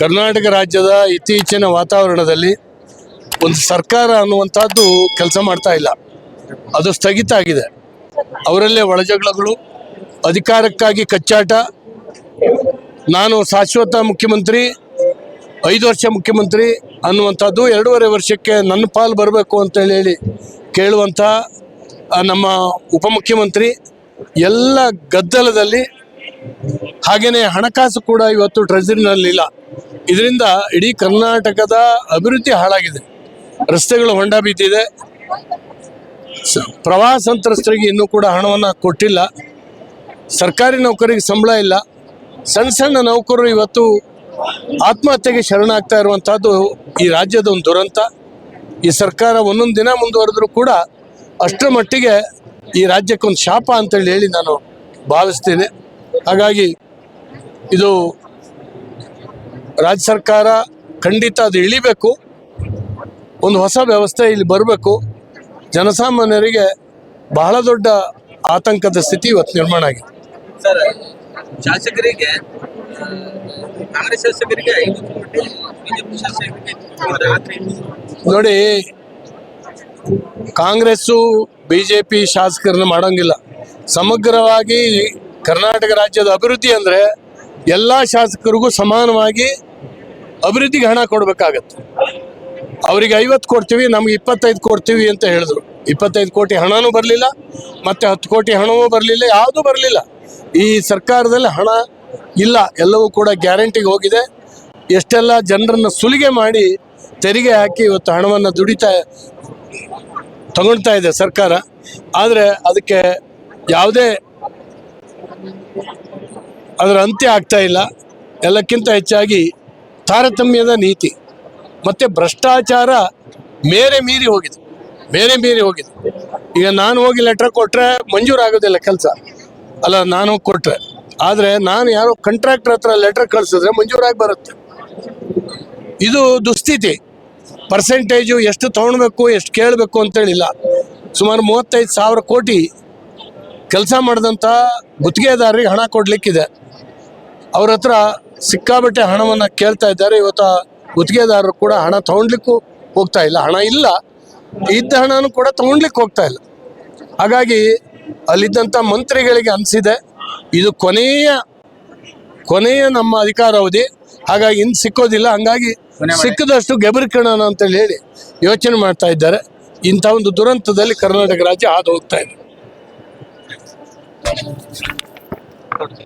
ಕರ್ನಾಟಕ ರಾಜ್ಯದ ಇತ್ತೀಚಿನ ವಾತಾವರಣದಲ್ಲಿ ಒಂದು ಸರ್ಕಾರ ಅನ್ನುವಂಥದ್ದು ಕೆಲಸ ಮಾಡ್ತಾ ಇಲ್ಲ. ಅದು ಸ್ಥಗಿತ ಆಗಿದೆ. ಅವರಲ್ಲೇ ಒಳಜಗಳಗಳು, ಅಧಿಕಾರಕ್ಕಾಗಿ ಕಚ್ಚಾಟ. ನಾನು ಶಾಶ್ವತ ಮುಖ್ಯಮಂತ್ರಿ, ಐದು ವರ್ಷ ಮುಖ್ಯಮಂತ್ರಿ ಅನ್ನುವಂಥದ್ದು ಎರಡೂವರೆ ವರ್ಷಕ್ಕೆ ನನ್ನ ಪಾಲು ಬರಬೇಕು ಅಂತೇಳಿ ಹೇಳಿ ಕೇಳುವಂಥ ನಮ್ಮ ಉಪಮುಖ್ಯಮಂತ್ರಿ ಎಲ್ಲ ಗದ್ದಲದಲ್ಲಿ ಹಾಗೆಯೇ ಹಣಕಾಸು ಕೂಡ ಇವತ್ತು ಟ್ರೆಜರಿನಲ್ಲಿಲ್ಲ ಇದರಿಂದ ಇಡೀ ಕರ್ನಾಟಕದ ಅಭಿವೃದ್ಧಿ ಹಾಳಾಗಿದೆ. ರಸ್ತೆಗಳು ಹೊಂಡ ಬಿದ್ದಿದೆ. ಪ್ರವಾಹ ಸಂತ್ರಸ್ತರಿಗೆ ಇನ್ನೂ ಕೂಡ ಹಣವನ್ನು ಕೊಟ್ಟಿಲ್ಲ. ಸರ್ಕಾರಿ ನೌಕರಿಗೆ ಸಂಬಳ ಇಲ್ಲ. ಸಣ್ಣ ಸಣ್ಣ ನೌಕರರು ಇವತ್ತು ಆತ್ಮಹತ್ಯೆಗೆ ಶರಣಾಗ್ತಾ ಇರುವಂಥದ್ದು ಈ ರಾಜ್ಯದ ಒಂದು ದುರಂತ. ಈ ಸರ್ಕಾರ ಒಂದೊಂದು ದಿನ ಮುಂದುವರೆದ್ರೂ ಕೂಡ ಅಷ್ಟರ ಮಟ್ಟಿಗೆ ಈ ರಾಜ್ಯಕ್ಕೊಂದು ಶಾಪ ಅಂತೇಳಿ ಹೇಳಿ ನಾನು ಭಾವಿಸ್ತೇನೆ. ಹಾಗಾಗಿ ಇದು ರಾಜ್ಯ ಸರ್ಕಾರ ಖಂಡಿತ ಅದು ಇಳಿಬೇಕು. ಒಂದು ಹೊಸ ವ್ಯವಸ್ಥೆ ಇಲ್ಲಿ ಬರಬೇಕು. ಜನಸಾಮಾನ್ಯರಿಗೆ ಬಹಳ ದೊಡ್ಡ ಆತಂಕದ ಸ್ಥಿತಿ ಇವತ್ತು ನಿರ್ಮಾಣ ಆಗಿದೆ. ಸರ್ ಶಾಸಕರಿಗೆ ಕಾಂಗ್ರೆಸ್ ಶಾಸಕರಿಗೆ ನೋಡಿ ಕಾಂಗ್ರೆಸ್ಸು ಬಿ ಜೆ ಪಿ ಶಾಸಕರನ್ನ ಮಾಡೋಂಗಿಲ್ಲ. ಸಮಗ್ರವಾಗಿ ಕರ್ನಾಟಕ ರಾಜ್ಯದ ಅಭಿವೃದ್ಧಿ ಅಂದರೆ ಎಲ್ಲ ಶಾಸಕರಿಗೂ ಸಮಾನವಾಗಿ ಅಭಿವೃದ್ಧಿಗೆ ಹಣ ಕೊಡಬೇಕಾಗತ್ತೆ. ಅವರಿಗೆ ಐವತ್ತು ಕೊಡ್ತೀವಿ, ನಮ್ಗೆ ಇಪ್ಪತ್ತೈದು ಕೊಡ್ತೀವಿ ಅಂತ ಹೇಳಿದ್ರು. ಇಪ್ಪತ್ತೈದು ಕೋಟಿ ಹಣನೂ ಬರಲಿಲ್ಲ, ಮತ್ತು ಹತ್ತು ಕೋಟಿ ಹಣವೂ ಬರಲಿಲ್ಲ, ಯಾವುದೂ ಬರಲಿಲ್ಲ. ಈ ಸರ್ಕಾರದಲ್ಲಿ ಹಣ ಇಲ್ಲ, ಎಲ್ಲವೂ ಕೂಡ ಗ್ಯಾರಂಟಿಗೆ ಹೋಗಿದೆ. ಎಷ್ಟೆಲ್ಲ ಜನರನ್ನು ಸುಲಿಗೆ ಮಾಡಿ ತೆರಿಗೆ ಹಾಕಿ ಇವತ್ತು ಹಣವನ್ನು ದುಡಿತಾ ತಗೊಳ್ತಾ ಇದೆ ಸರ್ಕಾರ. ಆದರೆ ಅದಕ್ಕೆ ಯಾವುದೇ ಅದರ ಅಂತ್ಯ ಆಗ್ತಾ ಇಲ್ಲ. ಎಲ್ಲಕ್ಕಿಂತ ಹೆಚ್ಚಾಗಿ ತಾರತಮ್ಯದ ನೀತಿ, ಮತ್ತು ಭ್ರಷ್ಟಾಚಾರ ಮೇರೆ ಮೀರಿ ಹೋಗಿದೆ, ಮೇರೆ ಮೀರಿ ಹೋಗಿದೆ. ಈಗ ನಾನು ಹೋಗಿ ಲೆಟ್ರ್ ಕೊಟ್ಟರೆ ಮಂಜೂರಾಗೋದಿಲ್ಲ ಕೆಲಸ. ಅಲ್ಲ, ನಾನು ಕೊಟ್ಟರೆ ಆದರೆ ನಾನು ಯಾರೋ ಕಂಟ್ರಾಕ್ಟರ್ ಹತ್ರ ಲೆಟ್ರ್ ಕಳಿಸಿದ್ರೆ ಮಂಜೂರಾಗಿ ಬರುತ್ತೆ. ಇದು ದುಸ್ಥಿತಿ. ಪರ್ಸೆಂಟೇಜು ಎಷ್ಟು ತೊಗೊಳ್ಬೇಕು, ಎಷ್ಟು ಕೇಳಬೇಕು ಅಂತೇಳಿಲ್ಲ. ಸುಮಾರು ಮೂವತ್ತೈದು ಸಾವಿರ ಕೋಟಿ ಕೆಲಸ ಮಾಡಿದಂಥ ಗುತ್ತಿಗೆದಾರರಿಗೆ ಹಣ ಕೊಡಲಿಕ್ಕಿದೆ. ಅವ್ರ ಹತ್ರ ಸಿಕ್ಕಾಬಟ್ಟೆ ಹಣವನ್ನು ಕೇಳ್ತಾ ಇದ್ದಾರೆ. ಇವತ್ತು ಗುತ್ತಿಗೆದಾರರು ಕೂಡ ಹಣ ತಗೊಳ್ಲಿಕ್ಕೂ ಹೋಗ್ತಾ ಇಲ್ಲ. ಹಣ ಇಲ್ಲ. ಇದ್ದ ಹಣನೂ ಕೂಡ ತಗೊಂಡ್ಲಿಕ್ಕೆ ಹೋಗ್ತಾ ಇಲ್ಲ. ಹಾಗಾಗಿ ಅಲ್ಲಿದ್ದಂಥ ಮಂತ್ರಿಗಳಿಗೆ ಅನಿಸಿದೆ ಇದು ಕೊನೆಯ ಕೊನೆಯ ನಮ್ಮ ಅಧಿಕಾರಾವಧಿ. ಹಾಗಾಗಿ ಇನ್ನು ಸಿಕ್ಕೋದಿಲ್ಲ. ಹಂಗಾಗಿ ಸಿಕ್ಕದಷ್ಟು ಗೆಬರಿಕೋಣ ಅಂತೇಳಿ ಹೇಳಿ ಯೋಚನೆ ಮಾಡ್ತಾ ಇದ್ದಾರೆ. ಇಂಥ ಒಂದು ದುರಂತದಲ್ಲಿ ಕರ್ನಾಟಕ ರಾಜ್ಯ ಹಾದು ಹೋಗ್ತಾ ಇದೆ. Так,